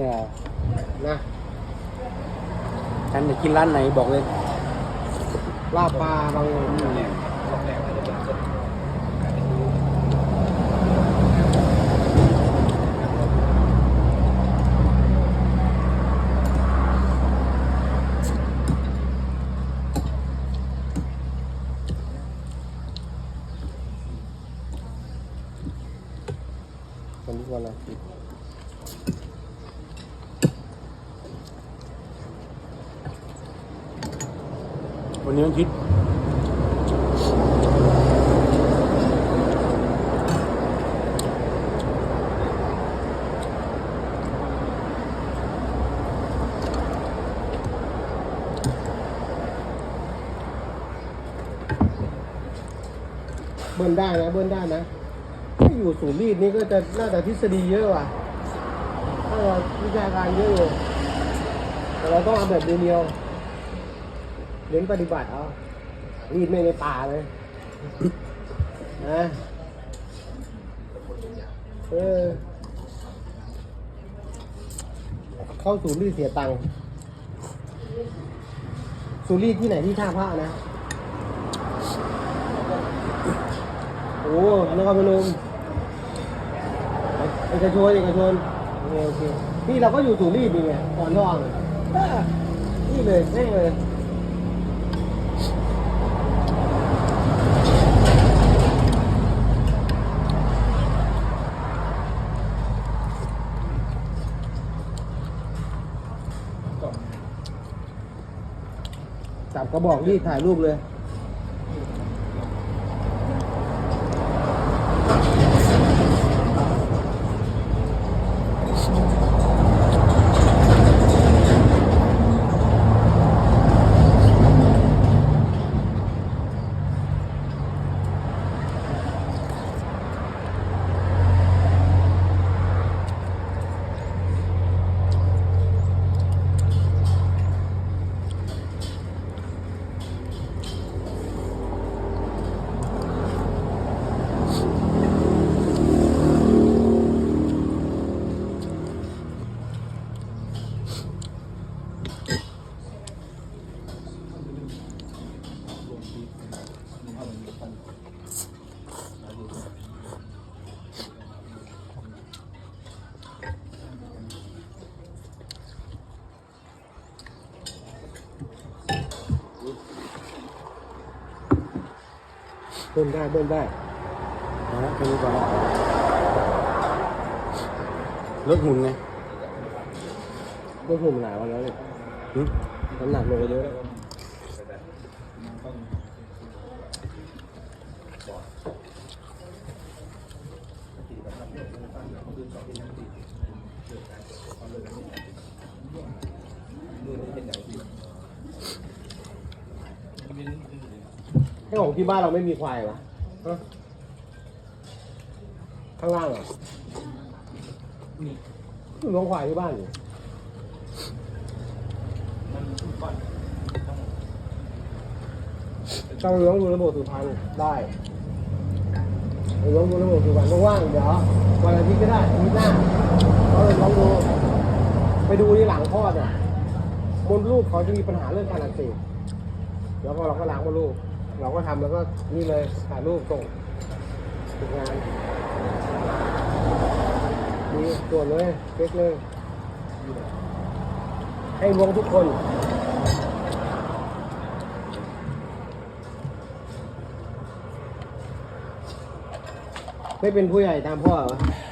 เนี่ยนะฉันจะกินร้านไหนบอกเลย ลาบปลาบางวันนี้วันอาทิตย์ วันนี้วันอาทิตย์เบิ้ลได้นะเบิ้ลได้นะถ้าอยู่ศูนย์รีดนี่ก็จะน่าจะทฤษฎีเยอะว่ะถ้าเราวิชาการเยอะอยู่แต่เราต้องเอาแบบเดียว เน้นปฏิบัติเอารีดไม่ในป่าเลยนะเออ เข้าศูนย์รีดเสียตังค์ศูนย์รีดที่ไหนที่ท่าพระนะ โอ้นครพนมเอกชนเอกชนโอเคโอเคนี่เราก็อยู่สุรีดนี่ไงก่อนทองเออนี่เลยแม่เลยับกระบอกรีดถ่ายรูปเลย เบิ้ลได้เบิ้ลได้เอาละแค่นี้ก่อนละลดหุ่นไงเบิ้ลหุ่นหลายวันแล้วเนี่ยหึน้ำหนักลงไปเยอะแล้ว ให้ของที่บ้านเราไม่มีควายวะฮะข้างล่างเหรอมีเลี้ยงควายที่บ้านอยู่ต้องเลี้ยงดูระบบสุพรรณได้เลี้ยงดูระบบสุพรรณว่างๆเดี๋ยววันอาทิตย์ก็ได้อาทิตย์หน้าเราเลยลองดู ไปดูที่หลังคลอดอะมดลูกเขาจะมีปัญหาเรื่องการอักเสบแล้วก็เราก็ล้างมดลูก เราก็ทำแล้วก็นี่เลยถ่ายรูปส่งถึงงานนี่ตรวจเลยเช็คเลย ให้วมทุกคนไม่เป็นผู้ใหญ่ตามพ่อเหรอ